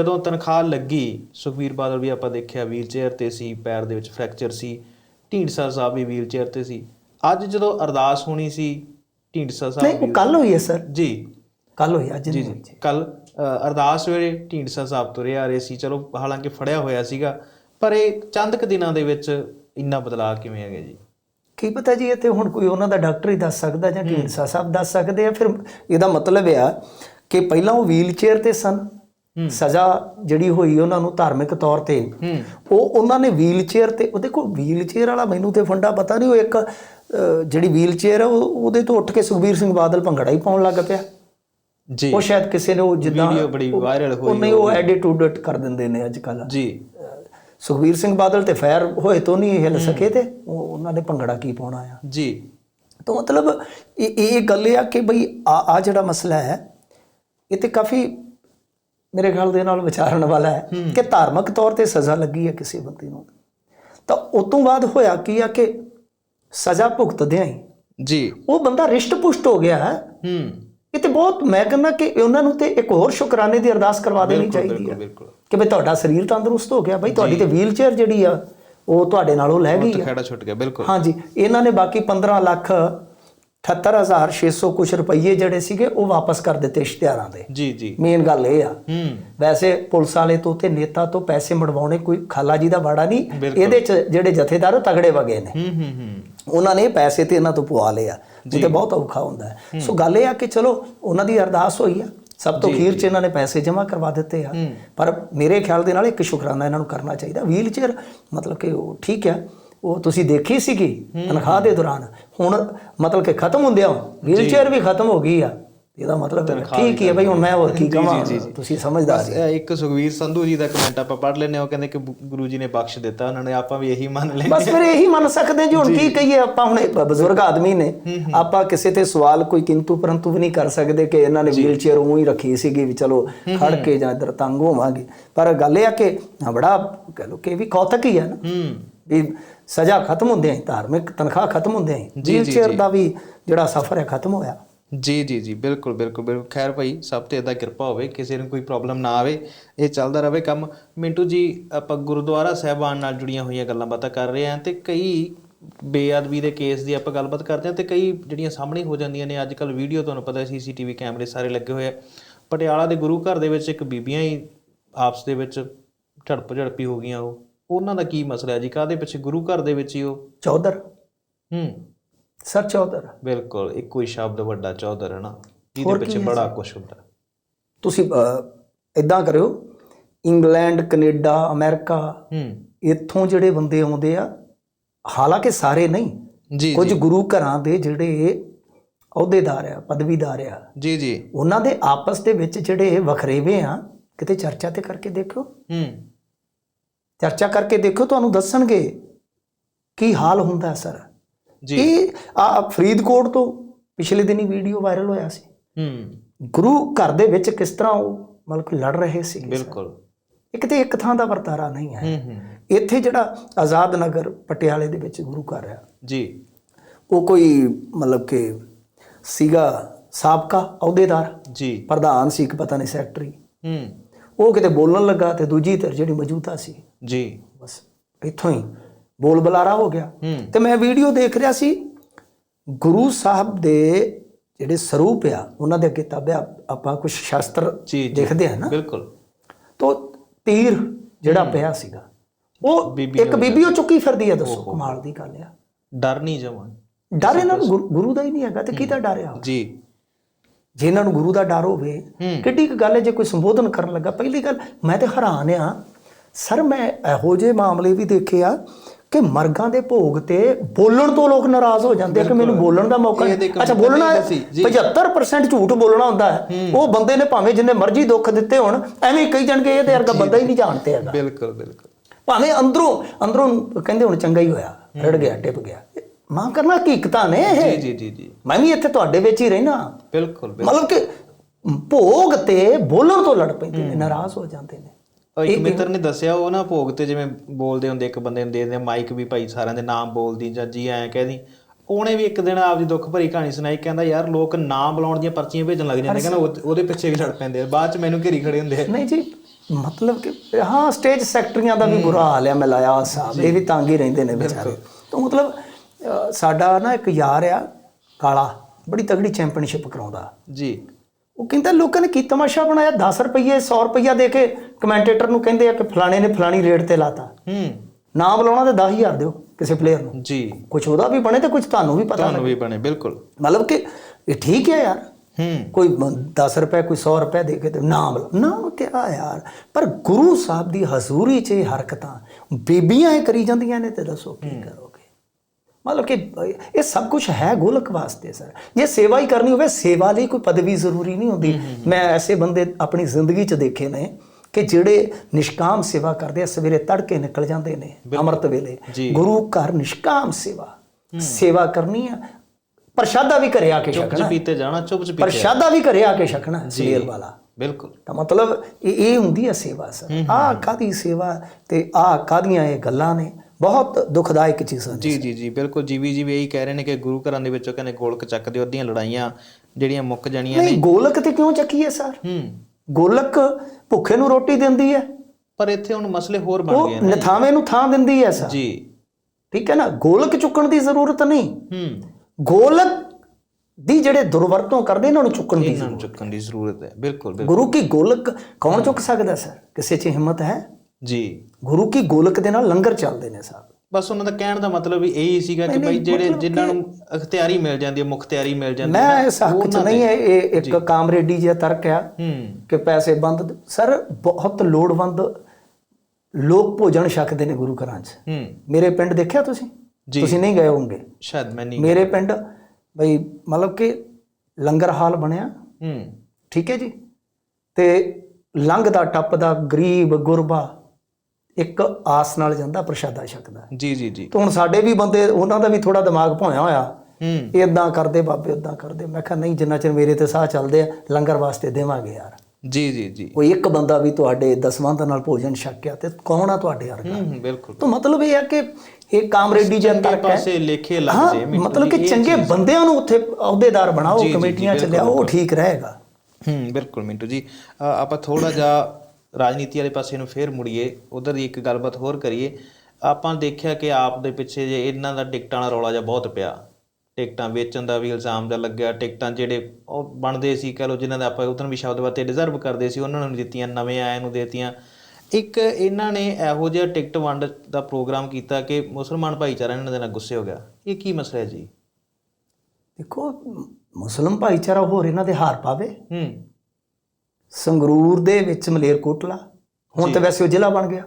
ਜਦੋਂ ਤਨਖਾਹ ਲੱਗੀ ਸੁਖਵੀਰ ਬਾਦਲ ਵੀ ਆਪਾਂ ਦੇਖਿਆ ਵੀਲ ਚੇਅਰ ਤੇ ਸੀ ਪੈਰ ਦੇ ਵਿੱਚ ਫ੍ਰੈਕਚਰ ਸੀ ਢੀਂਡਸਾ ਸਾਹਿਬ ਵੀ ਵੀਲ ਚੇਅਰ ਤੇ ਸੀ। ਅੱਜ ਜਦੋਂ ਅਰਦਾਸ ਹੋਣੀ ਸੀ ਢੀਂਡਸਾ ਨਹੀਂ ਸਾਹਿਬ ਉਹ ਕੱਲ ਹੋਈ ਹੈ ਸਰ। ਜੀ। ਕੱਲ ਹੋਈ ਅੱਜ ਜੀ ਨਹੀਂ ਜੀ। ਕੱਲ ਅਰਦਾਸ ਵੇਲੇ ਢੀਂਡਸਾ ਸਾਹਿਬ ਤੁਰੇ ਆ ਰਹੇ ਸੀ। ਚਲੋ ਹਾਲਾਂਕਿ ਫੜਿਆ ਹੋਇਆ ਸੀਗਾ ਪਰ ਇਹ ਚੰਦ ਕੁ ਦਿਨਾਂ ਦੇ ਵਿੱਚ ਇੰਨਾ ਬਦਲਾਅ ਕਿਵੇਂ ਆ ਗਿਆ ਜੀ? ਕੀ ਪਤਾ ਜੀ ਇਹ ਤੇ ਹੁਣ ਕੋਈ ਉਹਨਾਂ ਦਾ ਡਾਕਟਰ ਹੀ ਦੱਸ ਸਕਦਾ ਜਾਂ ਢੀਂਡਸਾ ਸਾਹਿਬ ਦੱਸ ਸਕਦੇ ਆ। ਫਿਰ ਇਹਦਾ ਮਤਲਬ ਆ ਕਿ ਪਹਿਲਾਂ ਉਹ ਵੀਲ ਚੇਅਰ ਤੇ ਸਨ ਸਜ਼ਾ ਜਿਹੜੀ ਹੋਈ ਉਹਨਾਂ ਨੂੰ ਧਾਰਮਿਕ ਤੌਰ ਤੇ। ਉਹ ਉਹਨਾਂ ਨੇ ਵੀਲ ਚੇਅਰ ਤੇ ਉਹਦੇ ਕੋਲ ਵੀਲ ਚੇਅਰ ਵਾਲਾ ਮੈਨੂੰ ਤੇ ਫੰਡਾ ਪਤਾ ਨਹੀਂ ਉਹ ਇੱਕ ਜਿਹੜੀ ਵੀਲ ਚੇਅਰ ਆ ਉਹ ਉਹਦੇ ਤੋਂ ਉੱਠ ਕੇ ਸੁਖਬੀਰ ਸਿੰਘ ਬਾਦਲ ਭੰਗੜਾ ਹੀ ਪਾਉਣ ਲੱਗ ਪਿਆ। ਜੀ। ਉਹ ਸ਼ਾਇਦ ਕਿਸੇ ਨੇ ਉਹ ਜਿੱਦਾਂ ਵੀਡੀਓ ਬੜੀ ਵਾਇਰਲ ਉਹ ਹੋਈ ਨਹੀਂ ਉਹ ਐਡਿਟ ਉਡਟ ਕਰ ਦਿੰਦੇ ਨੇ ਅੱਜ ਕੱਲ ਜੀ ਸੁਖਬੀਰ ਸਿੰਘ ਬਾਦਲ ਤੇ ਫੈਰ ਹੋਏ ਤੋਂ ਨਹੀਂ ਹਿੱਲ ਸਕੇ ਤੇ ਉਹ- ਉਹਨਾਂ ਨੇ ਭੰਗੜਾ ਕੀ ਪਾਉਣਾ ਆ। ਜੀ। ਤਾਂ ਮਤਲਬ ਇਹ ਇਹ ਗੱਲ ਇਹ ਆ ਕਿ ਬਈ ਆ ਆ ਜਿਹੜਾ ਮਸਲਾ ਹੈ ਇਹ ਤੇ ਕਾਫੀ ਮੇਰੇ ਖਿਆਲ ਦੇ ਨਾਲ ਵਿਚਾਰਨ ਵਾਲਾ ਹੈ ਕਿ ਧਾਰਮਿਕ ਤੌਰ ਤੇ ਸਜ਼ਾ ਲੱਗੀ ਹੈ ਕਿਸੇ ਬੰਦੇ ਨੂੰ। ਤਾਂ ਉਸ ਤੋਂ ਬਾਅਦ ਹੋਇਆ ਕੀ ਆ ਕਿ ਸਜ਼ਾ ਭੁਗਤਦਿਆਂ ਹੀ ਜੀ। ਉਹ ਬੰਦਾ ਰਿਸ਼ਟ ਪੁਸ਼ਟ ਹੋ ਗਿਆ। ਹੈ। ਹੂੰ ਇਹ ਤੇ ਬਹੁਤ ਮੈਂ ਕਹਿੰਦਾ ਕਿ ਉਹਨਾਂ ਨੂੰ ਤੇ ਇੱਕ ਹੋਰ ਸ਼ੁਕਰਾਨੇ ਦੀ ਅਰਦਾਸ ਕਰਵਾ ਦੇਣੀ ਚਾਹੀਦੀ ਹੈ ਕਿ ਬਈ ਤੁਹਾਡਾ ਸਰੀਰ ਤੰਦਰੁਸਤ ਹੋ ਗਿਆ ਬਈ ਤੁਹਾਡੀ ਤੇ ਵੀਲ ਚੇਅਰ ਜਿਹੜੀ ਆ ਉਹ ਤੁਹਾਡੇ ਨਾਲੋਂ ਲੈ ਗਈ ਖੜਾ ਛੁੱਟ ਗਿਆ ਬਿਲਕੁਲ। ਹਾਂਜੀ ਇਹਨਾਂ ਨੇ ਬਾਕੀ 15 ਲੱਖ 78600 ਕੁਛ ਰੁਪਈਏ ਜਿਹੜੇ ਸੀਗੇ ਉਹ ਵਾਪਸ ਕਰ ਦਿੱਤੇ ਇਸ਼ਤਿਹਾਰਾਂ ਦੇ। ਜੀ ਜੀ। ਮੇਨ ਗੱਲ ਇਹ ਆ। ਹੂੰ। ਵੈਸੇ ਪੁਲਿਸ ਵਾਲੇ ਤੋਂ ਤੇ ਨੇਤਾ ਤੋਂ ਪੈਸੇ ਮੜਵਾਉਣੇ ਕੋਈ ਖਾਲਾ ਜੀ ਦਾ ਬਾੜਾ ਨਹੀਂ। ਇਹਦੇ ਚ ਜਿਹੜੇ ਜਥੇਦਾਰ ਉਹ ਤਗੜੇ ਵਗੇ ਨੇ। ਹੂੰ ਹੂੰ ਹੂੰ। ਉਹਨਾਂ ਨੇ ਪੈਸੇ ਤੇ ਇਹਨਾਂ ਤੋਂ ਪਵਾ ਲਏ ਆ। ਜਿੱਤੇ ਬਹੁਤ ਔਖਾ ਹੁੰਦਾ ਸੋ ਗੱਲ ਇਹ ਆ ਕਿ ਚਲੋ ਉਹਨਾਂ ਦੀ ਅਰਦਾਸ ਹੋਈ ਆ। ਸਭ ਤੋਂ ਅਖੀਰ ਚ ਇਹਨਾਂ ਨੇ ਪੈਸੇ ਜਮ੍ਹਾਂ ਕਰਵਾ ਦਿੱਤੇ ਆ। ਪਰ ਮੇਰੇ ਖਿਆਲ ਦੇ ਨਾਲ ਇੱਕ ਸ਼ੁਕਰਾਨਾ ਇਹਨਾਂ ਨੂੰ ਕਰਨਾ ਚਾਹੀਦਾ। ਵੀਲ ਚੇਅਰ ਮਤਲਬ ਕਿ ਉਹ ਠੀਕ ਹੈ ਉਹ ਤੁਸੀਂ ਦੇਖੀ ਸੀਗੀ ਤਨਖਾਹ ਦੇ ਦੌਰਾਨ। ਹੁਣ ਮਤਲਬ ਕਿ ਖਤਮ ਹੁੰਦਿਆਂ ਵੀਲ ਚੇਅਰ ਵੀ ਖਤਮ ਹੋ ਗਈ ਆ। ਇਹਦਾ ਮਤਲਬ ਠੀਕ ਹੀ ਹੈ ਬਈ ਹੁਣ ਮੈਂ ਹੋਰ ਕੀ ਕਹਾਂ ਤੁਸੀਂ ਸਮਝਦਾਰ ਇਹ ਇੱਕ ਸੁਖਵੀਰ ਸੰਧੂ ਜੀ ਦਾ ਕਮੈਂਟ ਆਪਾਂ ਪੜ੍ਹ ਲੈਨੇ ਉਹ ਕਹਿੰਦੇ ਕਿ ਗੁਰੂ ਜੀ ਨੇ ਬਖਸ਼ ਦਿੱਤਾ ਉਹਨਾਂ ਨੇ ਆਪਾਂ ਵੀ ਇਹੀ ਮੰਨ ਲੈਂਦੇ ਬਸ ਫਿਰ ਇਹੀ ਮੰਨ ਸਕਦੇ ਜੀ ਹੁਣ ਕੀ ਕਹੀਏ ਆਪਾਂ ਹੁਣ ਬਜ਼ੁਰਗ ਆਦਮੀ ਨੇ ਆਪਾਂ ਕਿਸੇ ਤੇ ਸਵਾਲ ਕੋਈ ਕਿੰਤੂ ਪਰੰਤੂ ਵੀ ਨਹੀਂ ਕਰ ਸਕਦੇ ਕਿ ਇਹਨਾਂ ਨੇ ਵੀਲ ਚੇਅਰ ਉਹ ਹੀ ਰੱਖੀ ਸੀਗੀ ਵੀ ਚਲੋ ਖੜ ਕੇ ਜਾਂ ਇਧਰ ਤੰਗ ਹੋਵਾਂਗੇ। ਪਰ ਗੱਲ ਇਹ ਆ ਕਿ ਹਾਂ, ਬੜਾ ਕਹ ਲੋ ਕਿ ਵੀ ਕੌਤਕ ਹੀ ਹੈ ਨਾ। ਹੂੰ। ਵੀ ਸਜ਼ਾ ਖਤਮ ਹੁੰਦੇ ਆਂ ਧਾਰਮਿਕ ਤਨਖਾਹ ਖਤਮ ਹੁੰਦੇ ਆਂ ਵੀਲ ਚੇਅਰ ਦਾ ਵੀ ਜਿਹੜਾ ਸਫ਼ਰ ਹੈ ਖਤਮ ਹੋਇਆ। ਜੀ ਜੀ ਜੀ ਬਿਲਕੁਲ ਬਿਲਕੁਲ ਬਿਲਕੁਲ। ਖੈਰ ਭਾਈ ਸਭ ਤੇ ਇਦਾਂ ਕਿਰਪਾ ਹੋਵੇ ਕਿਸੇ ਨੂੰ ਕੋਈ ਪ੍ਰੋਬਲਮ ਨਾ ਆਵੇ ਇਹ ਚੱਲਦਾ ਰਹੇ ਕੰਮ। ਮਿੰਟੂ ਜੀ ਆਪਾਂ ਗੁਰਦੁਆਰਾ ਸਾਹਿਬਾਨ ਨਾਲ ਜੁੜੀਆਂ ਹੋਈਆਂ ਗੱਲਾਂ ਬਾਤਾਂ ਕਰ ਰਹੇ ਹਾਂ ਤੇ ਕਈ ਬੇਅਦਬੀ ਦੇ ਕੇਸ ਦੀ ਆਪਾਂ ਗੱਲਬਾਤ ਕਰਦੇ ਹਾਂ ਤੇ ਕਈ ਜਿਹੜੀਆਂ ਸਾਹਮਣੇ ਹੋ ਜਾਂਦੀਆਂ ਨੇ ਅੱਜ ਕੱਲ ਵੀਡੀਓ ਤੁਹਾਨੂੰ ਪਤਾ ਸੀਸੀਟੀਵੀ ਕੈਮਰੇ ਸਾਰੇ ਲੱਗੇ ਹੋਏ ਆ। ਪਟਿਆਲਾ ਦੇ ਗੁਰੂ ਘਰ ਦੇ ਵਿੱਚ ਇੱਕ ਬੀਬੀਆਂ ਹੀ ਆਪਸ ਦੇ ਵਿੱਚ ਝੜਪ ਝੜਪੀ ਹੋ ਗਈਆਂ ਉਹ। ਉਹਨਾਂ ਦਾ ਕੀ ਮਸਲਾ ਹੈ ਜੀ? ਕਾਹਦੇ ਪਿੱਛੇ? ਗੁਰੂ ਘਰ ਦੇ ਵਿੱਚ ਹੀ ਉਹ? ਚੌਧਰ। ਹੂੰ। ਸਰ ਚੌਧਰ। ਬਿਲਕੁਲ ਇੱਕੋ ਹੀ ਸ਼ਬਦ ਵੱਡਾ ਚੌਧਰ ਹੈ ਨਾ। ਇਹਦੇ ਪਿੱਛੇ ਬੜਾ ਕੁਝ ਹੁੰਦਾ। ਤੁਸੀਂ ਇਦਾਂ ਕਰਿਓ। ਇੰਗਲੈਂਡ ਕੈਨੇਡਾ ਅਮਰੀਕਾ ਹੂੰ। ਇੱਥੋਂ ਜਿਹੜੇ ਬੰਦੇ ਆਉਂਦੇ ਆ ਹਾਲਾਂਕਿ ਸਾਰੇ ਨਹੀਂ ਜੀ ਕੁਝ ਗੁਰੂ ਘਰਾਂ ਦੇ ਜਿਹੜੇ ਅਹੁਦੇਦਾਰ ਆ ਪਦਵੀਦਾਰ ਆ। ਜੀ ਜੀ। ਉਹਨਾਂ ਦੇ ਆਪਸ ਦੇ ਵਿੱਚ ਜਿਹੜੇ ਵਖਰੇਵੇਂ ਆ ਕਿਤੇ ਚਰਚਾ ਤੇ ਕਰਕੇ ਦੇਖੋ ਹੂੰ। ਚਰਚਾ ਕਰਕੇ ਦੇਖੋ ਤੁਹਾਨੂੰ ਦੱਸਣਗੇ ਕੀ ਹਾਲ ਹੁੰਦਾ ਸਰ। ਜੀ। ਇਹ ਆ ਫਰੀਦਕੋਟ ਤੋਂ ਪਿਛਲੇ ਦਿਨੀ ਵੀਡੀਓ ਵਾਇਰਲ ਹੋਇਆ ਸੀ। ਹੂੰ। ਗੁਰੂ ਘਰ ਦੇ ਵਿੱਚ ਕਿਸ ਤਰ੍ਹਾਂ ਉਹ ਮਤਲਬ ਕਿ ਲੜ ਰਹੇ ਸੀ ਬਿਲਕੁਲ। ਇੱਕ ਤੇ ਇੱਕ ਥਾਂ ਦਾ ਵਰਤਾਰਾ ਨਹੀਂ ਹੈ। ਹੂੰ ਹੂੰ। ਇੱਥੇ ਜਿਹੜਾ ਆਜ਼ਾਦ ਨਗਰ ਪਟਿਆਲੇ ਦੇ ਵਿੱਚ ਗੁਰੂ ਘਰ ਆ। ਜੀ। ਉਹ ਕੋਈ ਮਤਲਬ ਕਿ ਸੀਗਾ ਸਾਬਕਾ ਅਹੁਦੇਦਾਰ ਜੀ। ਪ੍ਰਧਾਨ ਸੀ ਇੱਕ ਪਤਾ ਨਹੀਂ ਸੈਕਟਰੀ। ਹੂੰ। ਉਹ ਕਿਤੇ ਬੋਲਣ ਲੱਗਾ ਤੇ ਦੂਜੀ ਧਿਰ ਜਿਹੜੀ ਮੌਜੂਦਾ ਸੀ ਜੀ। ਬਸ ਇੱਥੋਂ ਹੀ। ਬੋਲ ਬੁਲਾਰਾ ਹੋ ਗਿਆ। ਤੇ ਮੈਂ ਵੀਡੀਓ ਦੇਖ ਰਿਹਾ ਸੀ ਗੁਰੂ ਸਾਹਿਬ ਦੇ ਜਿਹੜੇ ਸਰੂਪ ਆ ਉਹਨਾਂ ਦੇ ਅੱਗੇ ਤਾਬਿਆ ਆਪਾਂ ਕੁਝ ਸ਼ਾਸਤਰ ਦੇਖਦੇ ਆ ਨਾ। ਬਿਲਕੁਲ। ਤੋ ਤੀਰ ਜਿਹੜਾ ਪਿਆ ਸੀਗਾ ਉਹ ਇੱਕ ਬੀਬੀ ਉਹ ਚੁੱਕੀ ਫਿਰਦੀ ਆ ਦੱਸੋ ਕਮਾਲ ਦੀ ਗੱਲ ਆ। ਡਰ ਨਹੀਂ ਜਮਾਂ ਡਰ ਇਹਨਾਂ ਨੂੰ ਗੁਰੂ- ਦਾ ਹੀ ਨਹੀਂ ਹੈਗਾ ਤੇ ਕਿਹਦਾ ਡਰ ਆ ਜੀ। ਜੇ ਇਹਨਾਂ ਨੂੰ ਗੁਰੂ ਦਾ ਡਰ ਹੋਵੇ। ਕਿੱਡੀ ਕੁ ਗੱਲ ਹੈ ਜੇ ਕੋਈ ਸੰਬੋਧਨ ਕਰਨ ਲੱਗਾ ਪਹਿਲੀ ਗੱਲ ਮੈਂ ਤੇ ਹੈਰਾਨ ਆ ਸਰ ਮੈਂ ਇਹੋ ਜਿਹੇ ਮਾਮਲੇ ਵੀ ਦੇਖੇ ਆ ਕਿ ਮਰਗਾਂ ਦੇ ਭੋਗ ਤੇ ਬੋਲਣ ਤੋਂ ਲੋਕ ਨਾਰਾਜ਼ ਹੋ ਜਾਂਦੇ ਆ ਕਿ ਮੈਨੂੰ ਬੋਲਣ ਦਾ ਮੌਕਾ ਅੱਛਾ ਬੋਲਣਾ ਪਹਿਲਾਂ ਹੀ ਦੱਸੀ, ਜੀ। 75% ਝੂਠ ਬੋਲਣਾ ਹੁੰਦਾ ਹੈ। ਉਹ ਬੰਦੇ ਨੇ ਭਾਵੇਂ ਜਿੰਨੇ ਮਰਜ਼ੀ ਦੁੱਖ ਦਿੱਤੇ ਹੋਣ ਐਵੇਂ ਕਹੀ ਜਾਣਗੇ ਇਹ ਤੇ ਵਰਗਾ ਬੰਦਾ ਹੀ ਨਹੀਂ ਜਾਣਦੇ ਹੈਗਾ। ਬਿਲਕੁਲ ਬਿਲਕੁਲ। ਭਾਵੇਂ ਅੰਦਰੋਂ ਅੰਦਰੋਂ ਕਹਿੰਦੇ ਹੁਣ ਚੰਗਾ ਹੀ ਹੋਇਆ ਰੜ ਗਿਆ ਟਿਪ ਗਿਆ। ਮਾਂ ਕਰਨਾ ਹਕੀਕਤਾਂ ਨੇ ਇਹ? ਜੀ ਜੀ ਜੀ ਮੈਂ ਵੀ ਇੱਥੇ ਤੁਹਾਡੇ ਵਿੱਚ ਹੀ ਰਹਿਣਾ ਬਿਲਕੁਲ ਬਿਲਕੁਲ। ਮਤਲਬ ਕਿ ਭੋਗ ਤੇ ਬੋਲਣ ਤੋਂ ਲੜ ਪੈਂਦੇ ਨੇ ਨਾਰਾਜ਼ ਹੋ ਜਾਂਦੇ ਨੇ। ਉਹ ਇੱਕ ਮਿੱਤਰ ਨੇ ਦੱਸਿਆ ਉਹ ਨਾ ਭੋਗ ਤੇ ਜਿਵੇਂ ਬੋਲਦੇ ਹੁੰਦੇ ਇੱਕ ਬੰਦੇ ਨੂੰ ਦੇ ਦਿੰਦੇ ਮਾਈਕ ਵੀ ਭਾਈ ਸਾਰਿਆਂ ਦੇ ਨਾਮ ਬੋਲਦੀ ਜਾਂ ਜੀ ਐਂ ਕਹਿਦੀ ਉਹਨੇ ਵੀ ਇੱਕ ਦਿਨ ਆਪਦੀ ਦੁੱਖ ਭਰੀ ਕਹਾਣੀ ਸੁਣਾਈ ਕਹਿੰਦਾ ਯਾਰ ਲੋਕ ਨਾਮ ਬੁਲਾਉਣ ਦੀਆਂ ਪਰਚੀਆਂ ਭੇਜਣ ਲੱਗ ਜਾਂਦੇ ਕਹਿੰਦਾ ਉਹ- ਉਹਦੇ ਪਿੱਛੇ ਵੀ ਲੜ ਪੈਂਦੇ ਆ। ਬਾਅਦ ਚ ਮੈਨੂੰ ਘੇਰੀ ਖੜੇ ਹੁੰਦੇ ਆ। ਨਹੀਂ ਜੀ ਮਤਲਬ ਕਿ ਹਾਂ ਸਟੇਜ ਸੈਕਟਰੀਆਂ ਦਾ ਵੀ ਬੁਰਾ ਹਾਲ ਹੈ ਮੈਂ ਲਾਇਆ ਸਾਹਿਬ ਇਹ ਵੀ ਤੰਗ ਹੀ ਰਹਿੰਦੇ ਨੇ ਵਿਚਾਰੇ। ਤਾਂ ਮਤਲਬ ਸਾਡਾ ਨਾ ਇੱਕ ਯਾਰ ਆ ਕਾਲਾ। ਬੜੀ ਤਗੜੀ ਚੈਂਪੀਅਨਸ਼ਿਪ ਕਰਾਉਂਦਾ। ਜੀ। ਉਹ ਕਹਿੰਦਾ ਲੋਕਾਂ ਨੇ ਕੀ ਤਮਾਸ਼ਾ ਬਣਾਇਆ 10 ਰੁਪਏ 100 ਰੁਪਇਆ ਦੇ ਕੇ ਕਮੈਂਟੇਟਰ ਨੂੰ ਕਹਿੰਦੇ ਆ ਕਿ ਫਲਾਣੇ ਨੇ ਫਲਾਣੀ ਰੇਟ ਤੇ ਲਾਤਾ। ਹੂੰ। ਨਾਮ ਬੁਲਾਉਣਾ ਤੇ 10000 ਦਿਓ ਕਿਸੇ ਪਲੇਅਰ ਨੂੰ। ਜੀ। ਕੁਝ ਉਹਦਾ ਵੀ ਬਣੇ ਤੇ ਕੁਝ ਤੁਹਾਨੂੰ ਵੀ ਪਤਾ ਤੁਹਾਨੂੰ ਵੀ ਬਣੇ ਬਿਲਕੁਲ। ਮਤਲਬ ਕਿ ਇਹ ਠੀਕ ਹੈ ਯਾਰ। ਹੂੰ। ਕੋਈ 10 ਰੁਪਏ ਕੋਈ 100 ਰੁਪਏ ਦੇ ਕੇ ਤੇ ਨਾਮ ਲ- ਨਾਮ ਕਿਹਾ ਯਾਰ। ਪਰ ਗੁਰੂ ਸਾਹਿਬ ਦੀ ਹਜ਼ੂਰੀ 'ਚ ਇਹ ਹਰਕਤਾਂ ਬੀਬੀਆਂ ਇਹ ਕਰੀ ਜਾਂਦੀਆਂ ਨੇ ਤੇ ਦੱਸੋ ਕੀ ਕਰੋਗੇ? ਮਤਲਬ ਕਿ ਇਹ ਸਭ ਕੁਝ ਹੈ ਗੋਲਕ ਵਾਸਤੇ ਸਰ। ਜੇ ਸੇਵਾ ਹੀ ਕਰਨੀ ਹੋਵੇ ਸੇਵਾ ਲਈ ਕੋਈ ਪਦਵੀ ਜ਼ਰੂਰੀ ਨਹੀਂ ਹੁੰਦੀ। ਮੈਂ ਐਸੇ ਬੰਦੇ ਆਪਣੀ ਜ਼ਿੰਦਗੀ 'ਚ ਦੇਖੇ ਨੇ ਕਿ ਜਿਹੜੇ ਨਿਸ਼ਕਾਮ ਸੇਵਾ ਕਰਦੇ ਆ ਸਵੇਰੇ ਤੜਕੇ ਨਿਕਲ ਜਾਂਦੇ ਨੇ ਅੰਮ੍ਰਿਤ ਵੇਲੇ। ਗੁਰੂ ਘਰ ਨਿਸ਼ਕਾਮ ਸੇਵਾ। ਸੇਵਾ ਕਰਨੀ ਆ। ਪ੍ਰਸ਼ਾਦਾ ਵੀ ਘਰੇ ਆ ਕੇ ਚੁੱਪ ਛਕਣਾ। ਚਪੀਤੇ ਜਾਣਾ ਚੁੱਪ ਚਪੀਤੇ ਪ੍ਰਸ਼ਾਦਾ ਵੀ ਘਰੇ ਆ ਕੇ ਛਕਣਾ ਸਵੇਰ ਵਾਲਾ। ਬਿਲਕੁਲ। ਤਾਂ ਮਤਲਬ ਇਹ ਇਹ ਹੁੰਦੀ ਹੈ ਸੇਵਾ ਸਰ। ਆਹ ਕਾਦੀ ਸੇਵਾ ਤੇ ਆਹ ਕਾਦੀਆਂ ਇਹ ਗੱਲਾਂ ਨੇ? ਬਹੁਤ ਦੁਖਦਾਇਕ ਚੀਜ਼ਾਂ ਨੇ ਜੀ ਜੀ ਜੀ ਬਿਲਕੁਲ ਜੀਵੀ ਜੀ ਵੀ ਇਹੀ ਕਹਿ ਰਹੇ ਨੇ ਕਿ ਗੁਰੂ ਘਰਾਂ ਦੇ ਵਿੱਚੋਂ ਕਹਿੰਦੇ ਗੋਲਕ ਚੱਕਦੇ ਉਹਦੀਆਂ ਲੜਾਈਆਂ ਜਿਹੜੀਆਂ ਮੁੱਕ ਜਾਣੀਆਂ ਨਹੀਂ ਗੋਲਕ ਤੇ ਕਿਉਂ ਚੱਕੀਏ ਸਰ? ਹੂੰ। ਗੋਲਕ ਭੁੱਖੇ ਨੂੰ ਰੋਟੀ ਦਿੰਦੀ ਹੈ। ਪਰ ਇੱਥੇ ਹੁਣ ਮਸਲੇ ਹੋਰ ਬਣ ਉਹ ਗਏ ਨੇ। ਨਥਾਵੇਂ ਨੂੰ ਥਾਂ ਦਿੰਦੀ ਹੈ ਸਰ। ਜੀ। ਠੀਕ ਹੈ ਨਾ? ਗੋਲਕ ਚੁੱਕਣ ਦੀ ਜ਼ਰੂਰਤ ਨਹੀਂ। ਹੂੰ। ਗੋਲਕ ਦੀ ਜਿਹੜੇ ਦੁਰਵਰਤੋਂ ਕਰਦੇ ਇਹਨਾਂ ਨੂੰ ਚੁੱਕਣ ਦੀ ਇਹਨਾਂ ਨੂੰ ਚੁੱਕਣ ਦੀ ਜ਼ਰੂਰਤ ਹੈ। ਬਿਲਕੁਲ ਬਿਲਕੁਲ। ਗੁਰੂ ਕੀ ਗੋਲਕ ਕੌਣ ਚੁੱਕ ਸਕਦਾ ਸਰ? ਕਿਸੇ 'ਚ ਹਿੰਮਤ ਹੈ? ਜੀ। ਗੁਰੂ ਕੀ ਗੋਲਕ ਦੇ ਨਾਲ ਲੰਗਰ ਚੱਲਦੇ ਨੇ ਸਾਹਿਬ ਬਸ ਉਹਨਾਂ ਦਾ ਕਹਿਣ ਦਾ ਮਤਲਬ ਵੀ ਇਹੀ ਸੀਗਾ ਕਿ ਭਾਈ ਜਿਹੜੇ ਜਿਨ੍ਹਾਂ ਨੂੰ ਅਖਤਿਆਰੀ ਮਿਲ ਜਾਂਦੀ ਹੈ ਮੁਖਤਿਆਰੀ ਮਿਲ ਜਾਂਦੀ ਹੈ ਮੈਂ ਇਸ ਹੱਕ 'ਚ ਨਹੀਂ ਹੈ ਇਹ ਇੱਕ ਕਾਮਰੇਡੀ ਜਿਹਾ ਤਰਕ ਆ ਕਿ ਪੈਸੇ ਬੰਦ ਸਰ ਬਹੁਤ ਲੋੜਵੰਦ ਲੋਕ ਭੋਜਨ ਛਕਦੇ ਨੇ ਗੁਰੂ ਘਰਾਂ 'ਚ। ਮੇਰੇ ਪਿੰਡ ਦੇਖਿਆ ਤੁਸੀਂ। ਤੁਸੀਂ ਨਹੀਂ ਗਏ ਹੋਵੋਗੇ? ਸ਼ਾਇਦ ਮੈਂ ਨਹੀਂ ਮੇਰੇ ਪਿੰਡ ਬਈ ਮਤਲਬ ਕਿ ਲੰਗਰ ਹਾਲ ਬਣਿਆ। ਹੂੰ। ਠੀਕ ਹੈ ਜੀ? ਤੇ ਲੰਘਦਾ ਟੱਪਦਾ ਗਰੀਬ ਗੁਰਬਾ ਇੱਕ ਆਸ ਨਾਲ ਜਾਂਦਾ ਪ੍ਰਸ਼ਾਦਾ ਛਕਦਾ ਜੀ ਜੀ ਜੀ। ਤੇ ਹੁਣ ਸਾਡੇ ਵੀ ਬੰਦੇ ਉਹਨਾਂ ਦਾ ਵੀ ਥੋੜਾ ਦਿਮਾਗ ਭੋਇਆ ਹੋਇਆ। ਹੂੰ। ਇਦਾਂ ਕਰਦੇ ਬਾਬੇ ਉਦਾਂ ਕਰਦੇ। ਮੈਂ ਕਿਹਾ ਨਹੀਂ ਜਿੰਨਾ ਚਿਰ ਮੇਰੇ ਤੇ ਸਾਹ ਚੱਲਦੇ ਆ ਲੰਗਰ ਵਾਸਤੇ ਦੇਵਾਂਗੇ ਯਾਰ। ਜੀ ਜੀ ਜੀ। ਕੋਈ ਇੱਕ ਬੰਦਾ ਵੀ ਤੁਹਾਡੇ ਦਸਵੰਧ ਨਾਲ ਭੋਜਨ ਛਕਿਆ ਤੇ ਕੌਣ ਆ ਤੁਹਾਡੇ ਵਰਗਾ? ਹੂੰ ਬਿਲਕੁਲ। ਤਾਂ ਮਤਲਬ ਇਹ ਹੈ ਕਿ ਇਹ ਕਾਮਰੇਡੀ ਜਨ ਚੰਗੇ ਤਰਕ ਹੈ ਪਾਸੇ ਲੇਖੇ ਲੱਗ ਜੇ ਮਤਲਬ ਕਿ ਚੰਗੇ ਬੰਦਿਆਂ ਨੂੰ ਉੱਥੇ ਅਹੁਦੇਦਾਰ ਬਣਾਓ ਕਮੇਟੀਆਂ ਚ ਲਿਆਓ ਉਹ ਠੀਕ ਰਹੇਗਾ। ਹੂੰ ਬਿਲਕੁਲ ਮਿੰਟੂ ਜੀ। ਆਪਾਂ ਥੋੜਾ ਜਿਹਾ ਰਾਜਨੀਤੀ ਵਾਲੇ ਪਾਸੇ ਨੂੰ ਫੇਰ ਮੁੜੀਏ ਉਧਰ ਦੀ ਇੱਕ ਗੱਲਬਾਤ ਹੋਰ ਕਰੀਏ। ਆਪਾਂ ਦੇਖਿਆ ਕਿ ਆਪ ਦੇ ਪਿੱਛੇ ਜੇ ਇਹਨਾਂ ਦਾ ਟਿਕਟਾਂ ਦਾ ਰੌਲਾ ਜਿਹਾ ਬਹੁਤ ਪਿਆ। ਟਿਕਟਾਂ ਵੇਚਣ ਦਾ ਵੀ ਇਲਜ਼ਾਮ ਜਿਹਾ ਲੱਗਿਆ ਟਿਕਟਾਂ ਜਿਹੜੇ ਉਹ ਬਣਦੇ ਸੀ ਕਹ ਲੋ ਜਿਨ੍ਹਾਂ ਦਾ ਆਪਾਂ ਉਦੋਂ ਵੀ ਸ਼ਬਦ ਵਰਤੇ ਡਿਜ਼ਰਵ ਕਰਦੇ ਸੀ ਉਹਨਾਂ ਨੂੰ ਦਿੱਤੀਆਂ ਨਵੇਂ ਆਇਆਂ ਨੂੰ ਦੇਤੀਆਂ। ਇੱਕ ਇਹਨਾਂ ਨੇ ਇਹੋ ਜਿਹਾ ਟਿਕਟ ਵੰਡ ਦਾ ਪ੍ਰੋਗਰਾਮ ਕੀਤਾ ਕਿ ਮੁਸਲਮਾਨ ਭਾਈਚਾਰਾ ਇਹਨਾਂ ਦੇ ਨਾਲ ਗੁੱਸੇ ਹੋ ਗਿਆ। ਇਹ ਕੀ ਮਸਲਾ ਹੈ ਜੀ? ਦੇਖੋ ਮੁਸਲਮ ਭਾਈਚਾਰਾ ਹੋਰ ਇਹਨਾਂ ਦੇ ਹਾਰ ਪਾਵੇ। ਹੂੰ। ਸੰਗਰੂਰ ਦੇ ਵਿੱਚ ਮਲੇਰਕੋਟਲਾ ਹੁਣ ਤਾਂ ਵੈਸੇ ਉਹ ਜ਼ਿਲ੍ਹਾ ਬਣ ਗਿਆ।